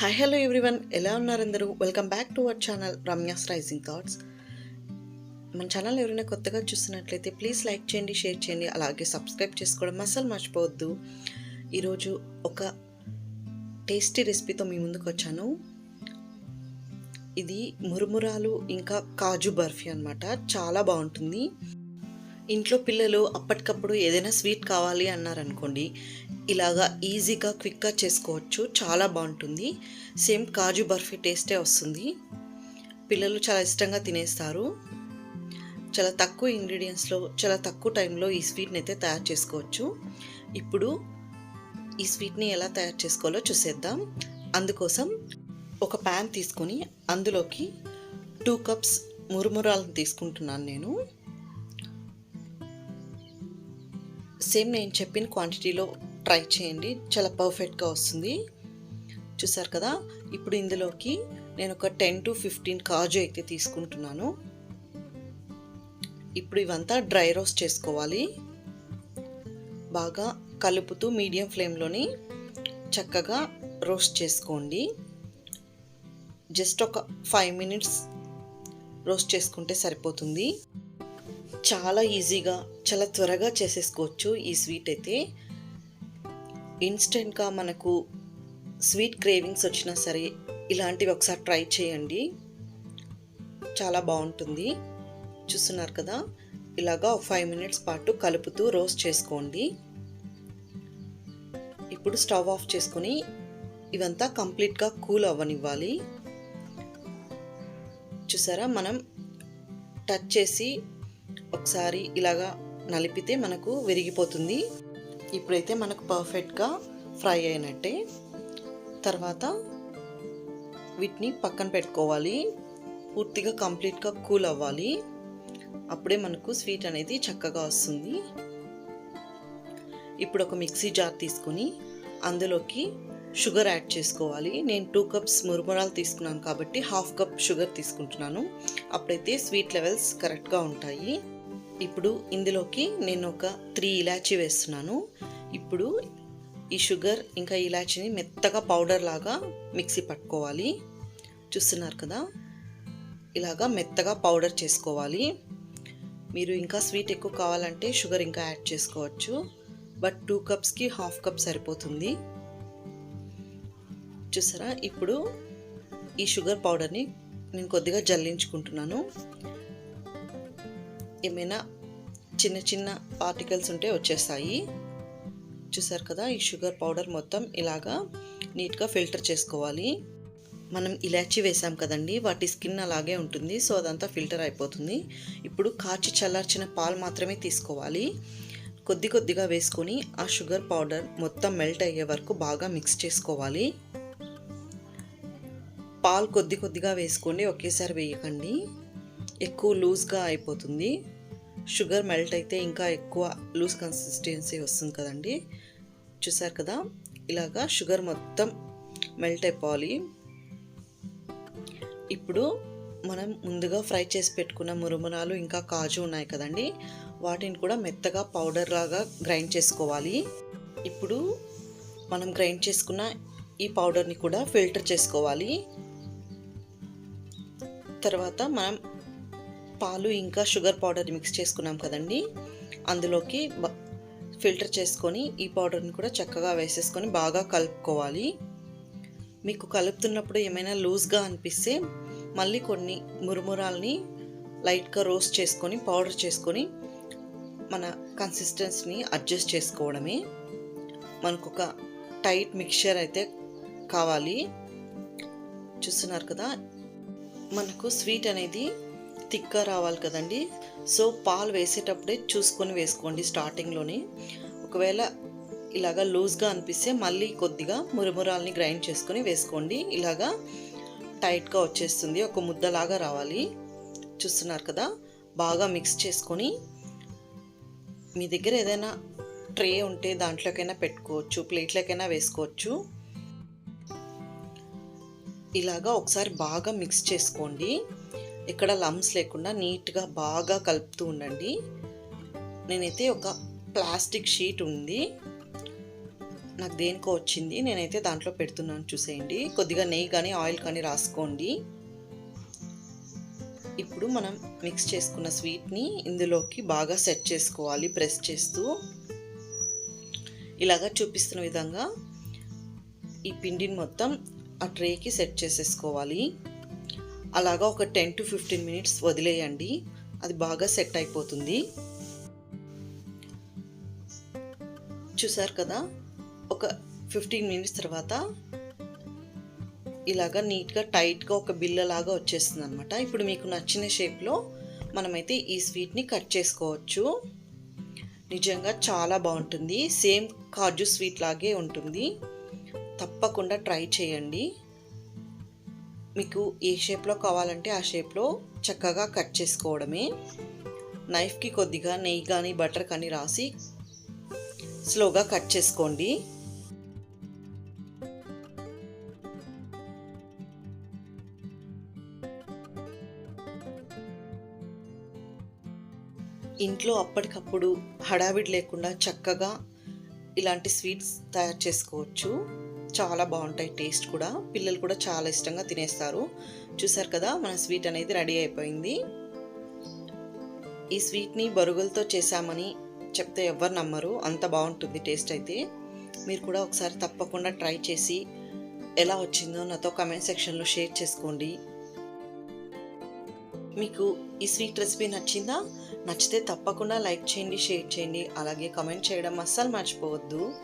Hi hello everyone ఎలా ఉన్నారు అందరూ? Welcome back to our channel Ramya's rising thoughts మన ఛానల్ ఎవరైనా కొత్తగా చూస్తున్నట్లయితే ప్లీజ్ లైక్ చేయండి షేర్ చేయండి అలాగే సబ్స్క్రైబ్ చేసుకోవడం అసలు మర్చిపోవద్దు. ఈరోజు ఒక టేస్టీ రెసిపీతో మీ ముందుకు వచ్చాను. ఇది మురుమురాలు ఇంకా కాజు బర్ఫీ అన్నమాట. చాలా బాగుంటుంది. ఇంట్లో పిల్లలు అప్పటికప్పుడు ఏదైనా స్వీట్ కావాలి అన్నారనుకోండి ఇలాగా ఈజీగా క్విక్గా చేసుకోవచ్చు. చాలా బాగుంటుంది. సేమ్ కాజు బర్ఫీ టేస్టే వస్తుంది. పిల్లలు చాలా ఇష్టంగా తినేస్తారు. చాలా తక్కువ ఇంగ్రీడియంట్స్లో చాలా తక్కువ టైంలో ఈ స్వీట్ని అయితే తయారు చేసుకోవచ్చు. ఇప్పుడు ఈ స్వీట్ని ఎలా తయారు చేసుకోవాలో చూసేద్దాం. అందుకోసం ఒక ప్యాన్ తీసుకొని అందులోకి టూ కప్స్ మురుమురాలను తీసుకుంటున్నాను నేను. సేమ్ నేను చెప్పిన క్వాంటిటీలో ట్రై చేయండి. చాలా పర్ఫెక్ట్గా వస్తుంది. చూసారు కదా? ఇప్పుడు ఇందులోకి నేను ఒక టెన్ టు ఫిఫ్టీన్ కాజు అయితే తీసుకుంటున్నాను. ఇప్పుడు ఇవంతా డ్రై రోస్ట్ చేసుకోవాలి. బాగా కలుపుతూ మీడియం ఫ్లేమ్లోని చక్కగా రోస్ట్ చేసుకోండి. జస్ట్ ఒక ఫైవ్ మినిట్స్ రోస్ట్ చేసుకుంటే సరిపోతుంది. చాలా ఈజీగా చాలా త్వరగా చేసేసుకోవచ్చు ఈ స్వీట్ అయితే. ఇన్స్టెంట్గా మనకు స్వీట్ క్రేవింగ్స్ వచ్చినా సరే ఇలాంటివి ఒకసారి ట్రై చేయండి. చాలా బాగుంటుంది. చూస్తున్నారు కదా? ఇలాగా ఫైవ్ మినిట్స్ పాటు కలుపుతూ రోస్ట్ చేసుకోండి. ఇప్పుడు స్టవ్ ఆఫ్ చేసుకొని ఇవంతా కంప్లీట్గా కూల్ అవ్వనివ్వాలి. చూసారా? మనం టచ్ చేసి ఒకసారి ఇలాగా నలిపితే మనకు విరిగిపోతుంది. ఇప్పుడైతే మనకు పర్ఫెక్ట్గా ఫ్రై అయినట్టే. తర్వాత వీటిని పక్కన పెట్టుకోవాలి. పూర్తిగా కంప్లీట్గా కూల్ అవ్వాలి. అప్పుడే మనకు స్వీట్ అనేది చక్కగా వస్తుంది. ఇప్పుడు ఒక మిక్సీ జార్ తీసుకొని అందులోకి షుగర్ యాడ్ చేసుకోవాలి. నేను టూ కప్స్ మురుమురాలు తీసుకున్నాను కాబట్టి హాఫ్ కప్ షుగర్ తీసుకుంటున్నాను. అప్పుడైతే స్వీట్ లెవెల్స్ కరెక్ట్గా ఉంటాయి. ఇప్పుడు ఇందులోకి నేను ఒక త్రీ ఇలాచీ వేస్తున్నాను. ఇప్పుడు ఈ షుగర్ ఇంకా ఇలాచీని మెత్తగా పౌడర్ లాగా మిక్సీ పట్టుకోవాలి. చూస్తున్నారు కదా? ఇలాగా మెత్తగా పౌడర్ చేసుకోవాలి. మీరు ఇంకా స్వీట్ ఎక్కువ కావాలంటే షుగర్ ఇంకా యాడ్ చేసుకోవచ్చు. బట్ టూ కప్స్కి హాఫ్ కప్ సరిపోతుంది. చూసారా? ఇప్పుడు ఈ షుగర్ పౌడర్ని నేను కొద్దిగా జల్లించుకుంటున్నాను. ఏమైనా చిన్న చిన్న పార్టికల్స్ ఉంటే వచ్చేస్తాయి. చూసారు కదా ఈ షుగర్ పౌడర్ మొత్తం ఇలాగా నీట్గా ఫిల్టర్ చేసుకోవాలి. మనం ఇలాచి వేసాం కదండి వాటి స్కిన్ అలాగే ఉంటుంది సో అదంతా ఫిల్టర్ అయిపోతుంది. ఇప్పుడు కాచి చల్లార్చిన పాలు మాత్రమే తీసుకోవాలి. కొద్ది కొద్దిగా వేసుకొని ఆ షుగర్ పౌడర్ మొత్తం మెల్ట్ అయ్యే వరకు బాగా మిక్స్ చేసుకోవాలి. పాలు కొద్ది కొద్దిగా వేసుకోండి ఒకేసారి వేయకండి. ఎక్కువ లూజ్గా అయిపోతుంది. షుగర్ మెల్ట్ అయితే ఇంకా ఎక్కువ లూజ్ కన్సిస్టెన్సీ వస్తుంది కదండి. చూసారు కదా ఇలాగా షుగర్ మొత్తం మెల్ట్ అయిపోవాలి. ఇప్పుడు మనం ముందుగా ఫ్రై చేసి పెట్టుకున్న మురుమురాలు ఇంకా కాజు ఉన్నాయి కదండి. వాటిని కూడా మెత్తగా పౌడర్ లాగా గ్రైండ్ చేసుకోవాలి. ఇప్పుడు మనం గ్రైండ్ చేసుకున్న ఈ పౌడర్ని కూడా ఫిల్టర్ చేసుకోవాలి. తర్వాత మనం పాలు ఇంకా షుగర్ పౌడర్ మిక్స్ చేసుకున్నాం కదండి. అందులోకి ఫిల్టర్ చేసుకొని ఈ పౌడర్ని కూడా చక్కగా వేసేసుకొని బాగా కలుపుకోవాలి. మీకు కలుపుతున్నప్పుడు ఏమైనా లూజ్గా అనిపిస్తే మళ్ళీ కొన్ని మురుమురాల్ని లైట్గా రోస్ట్ చేసుకొని పౌడర్ చేసుకొని మన కన్సిస్టెన్సీని అడ్జస్ట్ చేసుకోవడమే. మనకు ఒక టైట్ మిక్చర్ అయితే కావాలి. చూస్తున్నారు కదా? మనకు స్వీట్ అనేది థిక్గా రావాలి కదండి. సో పాలు వేసేటప్పుడే చూసుకొని వేసుకోండి స్టార్టింగ్లోనే. ఒకవేళ ఇలాగా లూజ్గా అనిపిస్తే మళ్ళీ కొద్దిగా మురమురాల్ని గ్రైండ్ చేసుకొని వేసుకోండి. ఇలాగా టైట్గా వచ్చేస్తుంది. ఒక ముద్దలాగా రావాలి. చూస్తున్నారు కదా? బాగా మిక్స్ చేసుకొని మీ దగ్గర ఏదైనా ట్రే ఉంటే దాంట్లోకైనా పెట్టుకోవచ్చు. ప్లేట్లోకైనా వేసుకోవచ్చు. ఇలాగా ఒకసారి బాగా మిక్స్ చేసుకోండి. ఇక్కడ లమ్స్ లేకుండా నీట్గా బాగా కలుపుతూ ఉండండి. నేనైతే ఒక ప్లాస్టిక్ షీట్ ఉంది. నాకు దేనికో వచ్చింది. నేనైతే దాంట్లో పెడుతున్నాను చూసేయండి. కొద్దిగా నెయ్యి కానీ ఆయిల్ కానీ రాసుకోండి. ఇప్పుడు మనం మిక్స్ చేసుకున్న స్వీట్ని ఇందులోకి బాగా సెట్ చేసుకోవాలి ప్రెస్ చేస్తూ. ఇలాగా చూపిస్తున్న విధంగా ఈ పిండిని మొత్తం ఆ ట్రేకి సెట్ చేసేసుకోవాలి. అలాగా ఒక టెన్ టు ఫిఫ్టీన్ మినిట్స్ వదిలేయండి. అది బాగా సెట్ అయిపోతుంది. చూసారు కదా? ఒక ఫిఫ్టీన్ మినిట్స్ తర్వాత ఇలాగా నీట్గా టైట్గా ఒక బిల్లలాగా వచ్చేస్తుంది అనమాట ఇప్పుడు మీకు నచ్చిన షేప్లో మనమైతే ఈ స్వీట్ని కట్ చేసుకోవచ్చు. నిజంగా చాలా బాగుంటుంది. సేమ్ కాజు స్వీట్ లాగే ఉంటుంది. తప్పకుండా ట్రై చేయండి. మీకు ఏ షేప్లో కావాలంటే ఆ షేప్లో చక్కగా కట్ చేసుకోవడమే. నైఫ్కి కొద్దిగా నెయ్యి కానీ బటర్ కానీ రాసి స్లోగా కట్ చేసుకోండి. ఇంట్లో అప్పటికప్పుడు హడావిడి లేకుండా చక్కగా ఇలాంటి స్వీట్స్ తయారు చేసుకోవచ్చు. చాలా బాగుంటాయి టేస్ట్ కూడా. పిల్లలు కూడా చాలా ఇష్టంగా తినేస్తారు. చూసారు కదా మన స్వీట్ అనేది రెడీ అయిపోయింది. ఈ స్వీట్ని బరుగులతో చేశామని చెప్తే ఎవ్వరు నమ్మరు. అంత బాగుంటుంది టేస్ట్ అయితే. మీరు కూడా ఒకసారి తప్పకుండా ట్రై చేసి ఎలా వచ్చిందో నాతో కమెంట్ సెక్షన్లో షేర్ చేసుకోండి. మీకు ఈ స్వీట్ రెసిపీ నచ్చిందా? నచ్చితే తప్పకుండా లైక్ చేయండి షేర్ చేయండి. అలాగే కమెంట్ చేయడం అస్సలు మర్చిపోవద్దు.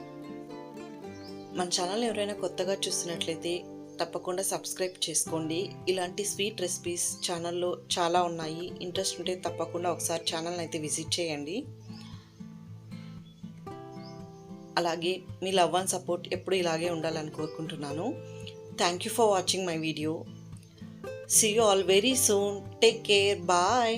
మన ఛానల్ ఎవరైనా కొత్తగా చూసినట్లయితే తప్పకుండా సబ్స్క్రైబ్ చేసుకోండి. ఇలాంటి స్వీట్ రెసిపీస్ ఛానల్లో చాలా ఉన్నాయి. ఇంట్రెస్ట్ ఉంటే తప్పకుండా ఒకసారి ఛానల్ అయితే విజిట్ చేయండి. అలాగే మీ లవ్ అండ్ సపోర్ట్ ఎప్పుడు ఇలాగే ఉండాలని కోరుకుంటున్నాను. Thank you for watching my video see you all very soon take care bye